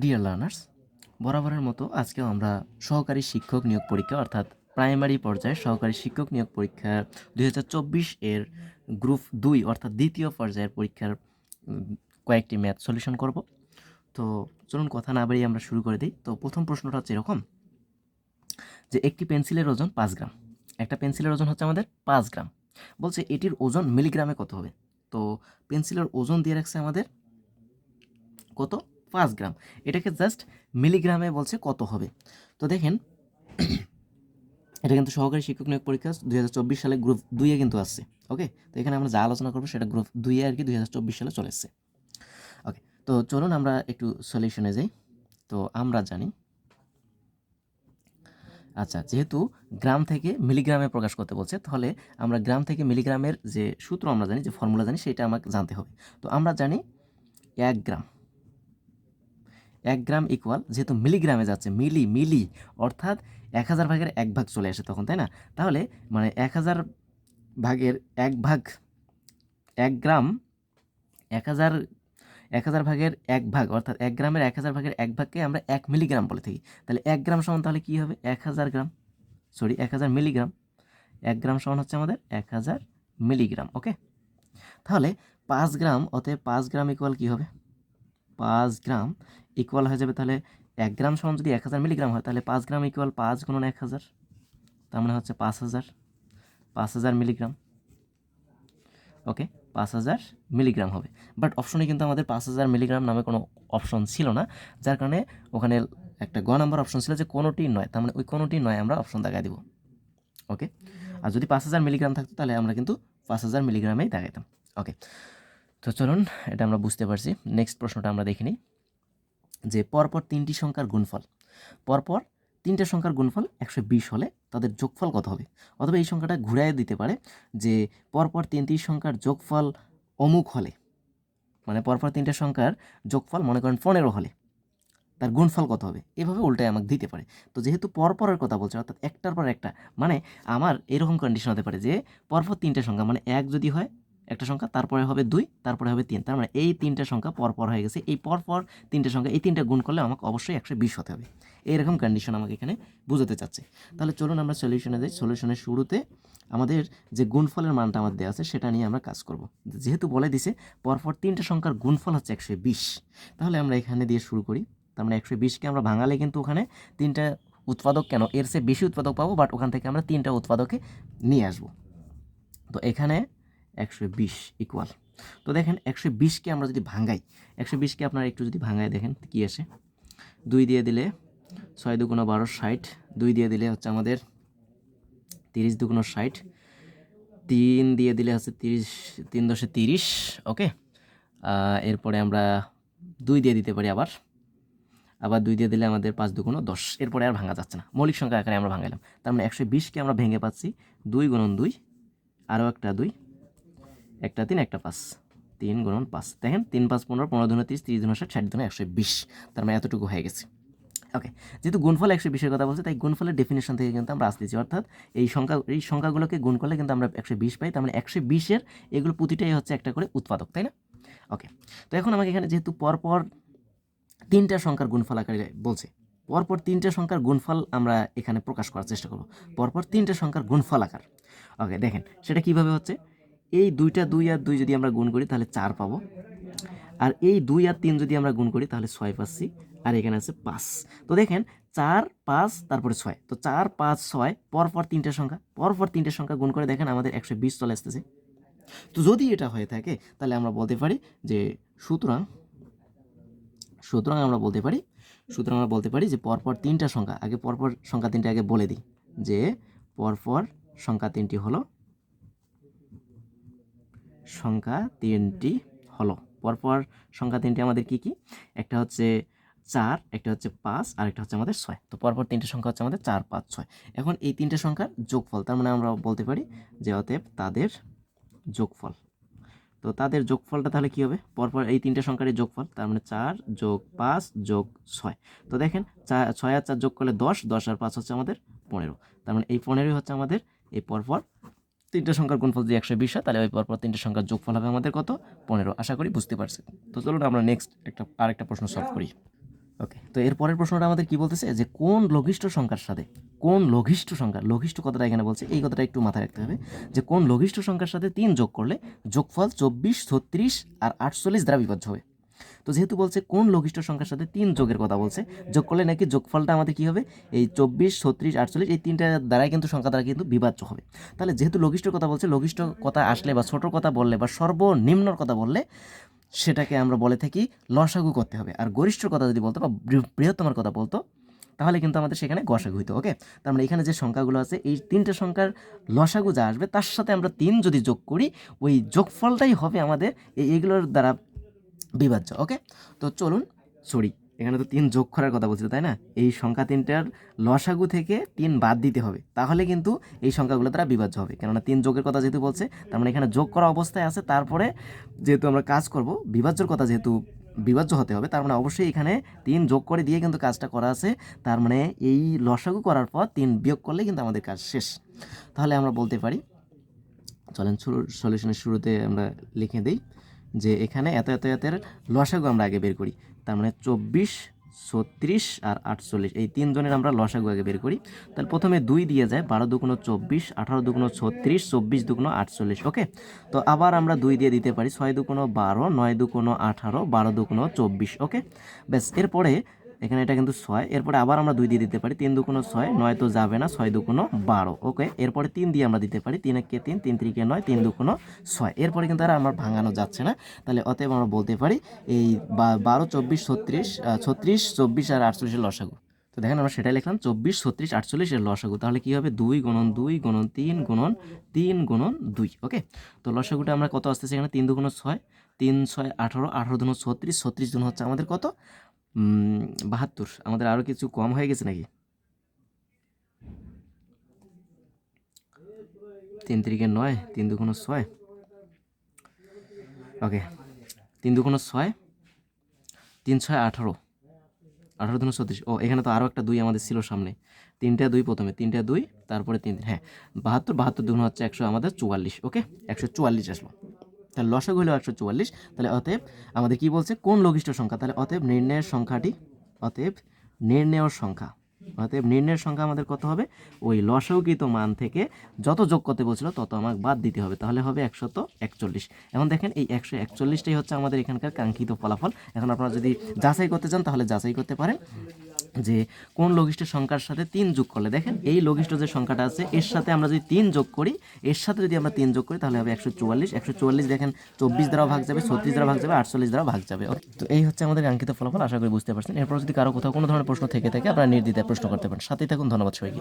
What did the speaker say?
Dear learners বরাবরের মতো আজকেও আমরা সহকারী শিক্ষক নিয়োগ পরীক্ষা, অর্থাৎ প্রাইমারি পর্যায়ে সহকারী শিক্ষক নিয়োগ পরীক্ষা দু হাজার চব্বিশ এর গ্রুপ দুই, অর্থাৎ দ্বিতীয় পর্যায়ের পরীক্ষার কয়েকটি ম্যাথ সলিউশন করব। তো চলুন কথা না বাড়িয়ে আমরা শুরু করে দিই। তো প্রথম প্রশ্নটা হচ্ছে এরকম, যে একটি পেন্সিলের ওজন পাঁচ গ্রাম। একটা পেন্সিলের ওজন হচ্ছে আমাদের পাঁচ গ্রাম। বলছে এটির ওজন মিলিগ্রামে কত হবে? তো পেন্সিলের ওজন দিয়ে রাখছে আমাদের কত? পাঁচ গ্রাম। এটাকে জাস্ট মিলিগ্রামে বলছে কত হবে। তো দেখেন, এটা কিন্তু সহকারী শিক্ষক নিয়োগ পরীক্ষা দুই চব্বিশ সালে গ্রুপ দুইয়ে কিন্তু আসছে ওকে তো এখানে আমরা যা আলোচনা করব সেটা গ্রুপ দুইয়ে আর কি দু হাজার চব্বিশ সালে চলে এসছে ওকে তো চলুন আমরা একটু সলিউশনে যাই। তো আমরা জানি আচ্ছা যেহেতু গ্রাম থেকে মিলিগ্রামে প্রকাশ করতে বলছে, তাহলে আমরা গ্রাম থেকে মিলিগ্রামের যে সূত্র আমরা জানি, যে ফর্মুলা জানি, সেটা আমাকে জানতে হবে। তো আমরা জানি এক গ্রাম। এক গ্রাম ইকুয়াল যেহেতু মিলিগ্রামে যাচ্ছে মিলি মিলি অর্থাৎ এক হাজার ভাগের এক ভাগ চলে আসে তখন, তাই না? তাহলে মানে এক হাজার ভাগের এক ভাগ, এক গ্রাম এক হাজার এক হাজার ভাগের এক ভাগ, অর্থাৎ এক গ্রামের এক হাজার ভাগের এক ভাগকে আমরা এক মিলিগ্রাম বলে থাকি। তাহলে এক গ্রাম সমান তাহলে কী হবে? এক হাজার গ্রাম সরি এক হাজার মিলিগ্রাম এক গ্রাম সমান হচ্ছে আমাদের এক হাজার মিলিগ্রাম ওকে তাহলে পাঁচ গ্রাম, অতএব পাঁচ গ্রাম ইকুয়াল কী হবে? পাঁচ গ্রাম ইকুয়াল হয়ে যাবে, তাহলে এক গ্রাম সমান যদি এক হাজার মিলিগ্রাম হয়, তাহলে পাঁচ গ্রাম ইকুয়াল পাঁচ গুণন এক হাজার, তার মানে হচ্ছে পাঁচ হাজার পাঁচ হাজার মিলিগ্রাম ওকে পাঁচ হাজার মিলিগ্রাম হবে। বাট অপশনে কিন্তু আমাদের পাঁচ হাজার মিলিগ্রাম নামে কোনো অপশন ছিল না, যার কারণে ওখানে একটা গ নাম্বার অপশন ছিল যে কোনোটি নয়, তার মানে ওই কোনোটি নয় আমরা অপশন দেখাই দিব ওকে আর যদি পাঁচ হাজার মিলিগ্রাম থাকতো, তাহলে আমরা কিন্তু পাঁচ হাজার মিলিগ্রামেই দেখাইতাম ওকে তো চলুন, এটা আমরা বুঝতে পারছি। নেক্সট প্রশ্নটা আমরা দেখে নিই। যে পরপর তিনটি সংখ্যার গুণফল, পরপর তিনটে সংখ্যার গুণফল একশো বিশ হলে তাদের যোগফল কত হবে? অথবা এই সংখ্যাটা ঘুরাই দিতে পারে যে পরপর তিনটি সংখ্যার যোগফল অমুক হলে মানে পরপর তিনটে সংখ্যার যোগফল মনে করেন পনেরো হলে, তার গুণফল কত হবে? এভাবে উল্টায় আমাকে দিতে পারে। তো যেহেতু পরপরের কথা বলছে, অর্থাৎ একটার পর একটা মানে আমার এরকম কন্ডিশন হতে পারে যে পরপর তিনটে সংখ্যা মানে এক যদি হয় একটা সংখ্যা, তারপরে হবে দুই, তারপরে হবে তিন। তার মানে এই তিনটে সংখ্যা পরপর হয়ে গেছে। এই পরপর তিনটে সংখ্যা, এই তিনটে গুণ করলে আমাকে অবশ্যই একশো বিশ হতে হবে। এইরকম কন্ডিশন আমাকে এখানে বোঝাতে চাচ্ছে। তাহলে চলুন আমরা সলিউশনে যাই। সলিউশনের শুরুতে আমাদের যে গুণফলের মানটা আমার দেওয়া আছে, সেটা নিয়ে আমরা কাজ করব। যেহেতু বলে দিছে, পরপর তিনটে সংখ্যার গুণফল হচ্ছে একশো বিশ। তাহলে আমরা এখানে দিয়ে শুরু করি। তার মানে একশো বিশকে আমরা ভাঙালে কিন্তু ওখানে তিনটা উৎপাদক কেন? এর চেয়ে বেশি উৎপাদক পাবো বাট ওখান থেকে আমরা তিনটা উৎপাদকে নিয়ে আসব। তো এখানে একশো বিশ ইকুয়াল তো দেখেন, একশো বিশকে আমরা যদি ভাঙাই, একশো বিশকে আপনারা একটু যদি ভাঙায় দেখেন কী আসে? দুই দিয়ে দিলে ছয় দুগুণ বারো ষাট, দুই দিয়ে দিলে হচ্ছে আমাদের তিরিশ দুগুণ ষাট, তিন দিয়ে দিলে হচ্ছে তিরিশ, তিন দশে তিরিশ, ওকে? এরপরে আমরা দুই দিয়ে দিতে পারি আবার আবার দুই দিয়ে দিলে আমাদের পাঁচ দুগুণ দশ, এরপরে আর ভাঙা যাচ্ছে না। মৌলিক সংখ্যা আকারে আমরা ভাঙালাম তার মানে একশো বিশকে আমরা ভেঙে পাচ্ছি দুই গুণন দুই, আরও একটা দুই একটা তিন, একটা পাঁচ। তিন গুণন পাঁচ। দেখেন, তিন, পাঁচ, পনেরো পনেরো দুনো তিরিশ তিরিশ দুনো ষাট ষাট দুনো একশো বিশ। তার মানে এতটুকু হয়ে গেছে। ওকে যেহেতু গুণফল একশো বিশের কথা বলছে, তাই গুণফলের ডেফিনেশন থেকে কিন্তু আমরা আসতেছি। অর্থাৎ এই সংখ্যা, এই সংখ্যাগুলোকে গুণ করলে কিন্তু আমরা একশো বিশ পাই। তার মানে একশো বিশের এগুলো প্রতিটাই হচ্ছে একটা করে উৎপাদক, তাই না? ওকে তো এখন আমাকে এখানে যেহেতু পরপর তিনটা সংখ্যার গুণফল আকারে বলছে, পরপর তিনটা সংখ্যার গুণফল আমরা এখানে প্রকাশ করার চেষ্টা করব। পরপর তিনটা সংখ্যার গুণফল আকার। ওকে দেখেন, সেটা কীভাবে হচ্ছে? এই দুইটা দুই আর দুই যদি আমরা গুণ করি, তাহলে চার পাবো। আর এই দুই আর তিন যদি আমরা গুণ করি, তাহলে ছয় পাচ্ছি আর এখানে আছে পাঁচ। তো দেখেন, চার, পাঁচ, তারপরে ছয়। তো চার, পাঁচ, ছয়, পরপর তিনটে সংখ্যা, পরপর তিনটে সংখ্যা গুণ করে দেখেন আমাদের একশো বিশ চলে আসতেছে। তো যদি এটা হয়ে থাকে, তাহলে আমরা বলতে পারি যে সুতরাং সুতরাং আমরা বলতে পারি, সুতরাং আমরা বলতে পারি যে পরপর তিনটা সংখ্যা, আগে পরপর সংখ্যা তিনটে আগে বলে দিই, যে পরপর সংখ্যা তিনটি হলো সংখ্যা তিনটি হলো। পরপর সংখ্যা তিনটি আমাদের কি কি? একটা হচ্ছে চার, একটা হচ্ছে পাঁচ, আর একটা হচ্ছে আমাদের ছয়। তো পরপর তিনটে সংখ্যা হচ্ছে আমাদের চার, পাঁচ, ছয়। এখন এই তিনটে সংখ্যার যোগফল, তার মানে আমরা বলতে পারি যে অতএব তাদের যোগফল। তো তাদের যোগফলটা তাহলে কী হবে? পরপর এই তিনটে সংখ্যারই যোগফল, তার মানে চার যোগ পাঁচ যোগ ছয়। তো দেখেন, চার, ছয় আর চার যোগ করলে দশ দশ আর পাঁচ হচ্ছে আমাদের পনেরো। তার মানে এই পনেরোই হচ্ছে আমাদের এই পরপর তিনটে সংখ্যার গুণফল যদি একশো বিশ হয়, তাহলে ওই পরপর তিনটে সংখ্যার যোগফল হবে আমাদের কত? পনেরো। আশা করি বুঝতে পারছেন। তো চলুন আমরা নেক্সট একটা, আরেকটা প্রশ্ন সলভ করি। ওকে তো এর পরের প্রশ্নটা আমাদের কি বলতেছে? যে কোন লঘিষ্ঠ সংখ্যার সাথে, কোন লঘিষ্ঠ সংখ্যা, লঘিষ্ঠ কথাটা এখানে বলছে? এই কথাটা একটু মাথায় রাখতে হবে। যে কোন লঘিষ্ঠ সংখ্যার সাথে তিন যোগ করলে যোগফল চব্বিশ, ছত্রিশ আর আটচল্লিশ দ্বারা বিভাজ্য হবে। তো যেহেতু বলছে কোন লঘিষ্ঠ সংখ্যার সাথে তিন যোগের কথা বলছে, যোগ করলে নাকি যোগফলটা আমাদের কি হবে? এই চব্বিশ, ছত্রিশ, আটচল্লিশ, এই তিনটা দ্বারাই কিন্তু সংখ্যা দ্বারা কিন্তু বিভাজ্য হবে। তাহলে যেহেতু লঘিষ্ঠর কথা বলছে, লঘিষ্ঠ কথা আসলে বা ছোটোর কথা বললে বা সর্বনিম্নর কথা বললে সেটাকে আমরা বলে থাকি লসাগু করতে হবে। আর গরিষ্ঠর কথা যদি বলতো বা বৃহত্তমের কথা বলতো, তাহলে কিন্তু আমাদের সেখানে গসাগু হইতো ওকে তার মানে এখানে যে সংখ্যাগুলো আছে, এই তিনটে সংখ্যার লসাগু যা আসবে, তার সাথে আমরা তিন যদি যোগ করি, ওই যোগফলটাই হবে আমাদের এই এগুলোর দ্বারা বিভাজ্য ওকে তো চলুন সরি এখানে তো তিন যোগ করার কথা বলছিল তাই না? এই সংখ্যা তিনটার লসাগু থেকে তিন বাদ দিতে হবে, তাহলে কিন্তু এই সংখ্যাগুলো তারা বিভাজ্য হবে। কেননা তিন যোগের কথা যেহেতু বলছে, তার মানে এখানে যোগ করা অবস্থায় আছে, তারপরে যেহেতু আমরা কাজ করব, বিভাজ্যর কথা যেহেতু বিভাজ্য হতে হবে, তার মানে অবশ্যই এখানে তিন যোগ করে দিয়ে কিন্তু কাজটা করা আছে, তার মানে এই লসাগু করার পর তিন বিয়োগ করলে কিন্তু আমাদের কাজ শেষ। তাহলে আমরা বলতে পারি, চলেন সলিউশনের শুরুতে আমরা লিখে দিই। যে এখানে এত এত, এতের লসাগু আমরা আগে বের করি। তার মানে চব্বিশ, ছত্রিশ আর আটচল্লিশ। এই তিনজনের আমরা লসাগু আগে বের করি। তাহলে প্রথমে দুই দিয়ে যায় বারো দুগুণ চব্বিশ, আঠারো দুগুণ ছত্রিশ, চব্বিশ দুগুণ আটচল্লিশ, ওকে? তো আবার আমরা দুই দিয়ে দিতে পারি ছয় দুগুণ বারো, নয় দুগুণ আঠারো, বারো দুগুণ চব্বিশ, ওকে? ব্যাস, এরপরে এখানে এটা কিন্তু ছয়। এরপরে আবার আমরা দুই দিয়ে দিতে পারি। তিন দুগুণ ছয়, নয় তো যাবে না, ছয় দুগুণ বারো। ওকে? এরপরে তিন দিয়ে আমরা দিতে পারি। তিন একে তিন তিন তিরিকে নয়, তিন দুগুণ ছয়। এরপরে কিন্তু আর আমার ভাঙানো যাচ্ছে না। তাহলে অতএব আমরা বলতে পারি এই বারো, চব্বিশ, ছত্রিশ ছত্রিশ, চব্বিশ আর আটচল্লিশের লসাগু। তো দেখেন আমরা সেটাই লিখলাম, চব্বিশ, ছত্রিশ, আটচল্লিশের লসাগু। তাহলে কী হবে? দুই গুণন দুই গুণন তিন গুণন তিন গুণন দুই। ওকে? তো লসাগুটা আমরা কত আসতেছে এখানে? তিন দুগুণ ছয়, তিন ছয় আঠারো আঠারো দুগুণ ছত্রিশ ছত্রিশ দুগুণ হচ্ছে আমাদের কত? বাহাত্তর। আমাদের আরও কিছু কম হয়ে গেছে নাকি? তিন তিরিকে নয়, তিন দুগুণ ছয়। ওকে তিন দুগুণ ছয়, তিন ছয় আঠারো। আঠারো দুগুণ ছত্রিশ। ও, এখানে তো আরও একটা দুই আমাদের ছিল সামনে। তিনটা দুই প্রথমে, তিনটা দুই, তারপরে তিন হ্যাঁ বাহাত্তর বাহাত্তর দুগুণ হচ্ছে একশো আমাদের চুয়াল্লিশ। ওকে একশো চুয়াল্লিশ আসলো। তাহলে লসক হলো একশো চুয়াল্লিশ, তাহলে অতএব আমাদের কি বলছে? কোন লঘিষ্ঠ সংখ্যা? তাহলে অতএব নির্ণয়ের সংখ্যাটি, অতএব নির্ণয়ের সংখ্যা, অতএব নির্ণয়ের সংখ্যা আমাদের কত হবে? ওই লসৌকৃত মান থেকে যত যোগ করতে বলছিল তত আমাকে বাদ দিতে হবে, তাহলে হবে একশত একচল্লিশ। এখন দেখেন এই একশো একচল্লিশটাই হচ্ছে আমাদের এখানকার কাঙ্ক্ষিত ফলাফল। এখন আপনারা যদি যাচাই করতে চান তাহলে যাচাই করতে পারেন। যে কোন লঘিষ্ঠ সংখ্যার সাথে তিন যোগ করলে, দেখেন এই লঘিষ্ঠ যে সংখ্যাটা আছে, এর সাথে আমরা যদি তিন যোগ করি, এর সাথে যদি আমরা তিন যোগ করি, তাহলে হবে একশো চুয়াল্লিশ। একশো চুয়াল্লিশ দেখেন চব্বিশ দ্বারা ভাগ যাবে, ছত্রিশ দ্বারা ভাগ যাবে, আটচল্লিশ দ্বারা ভাগ যাবে। তো এই হচ্ছে আমাদের কাঙ্ক্ষিত ফলাফল, আশা করি বুঝতে পারছেন। এরপর যদি কারও কোথাও কোনো ধরনের প্রশ্ন থেকে থাকে, আপনারা নির্দ্বিধায় প্রশ্ন করতে পারেন। সাথেই থাকুন, ধন্যবাদ সবাইকে।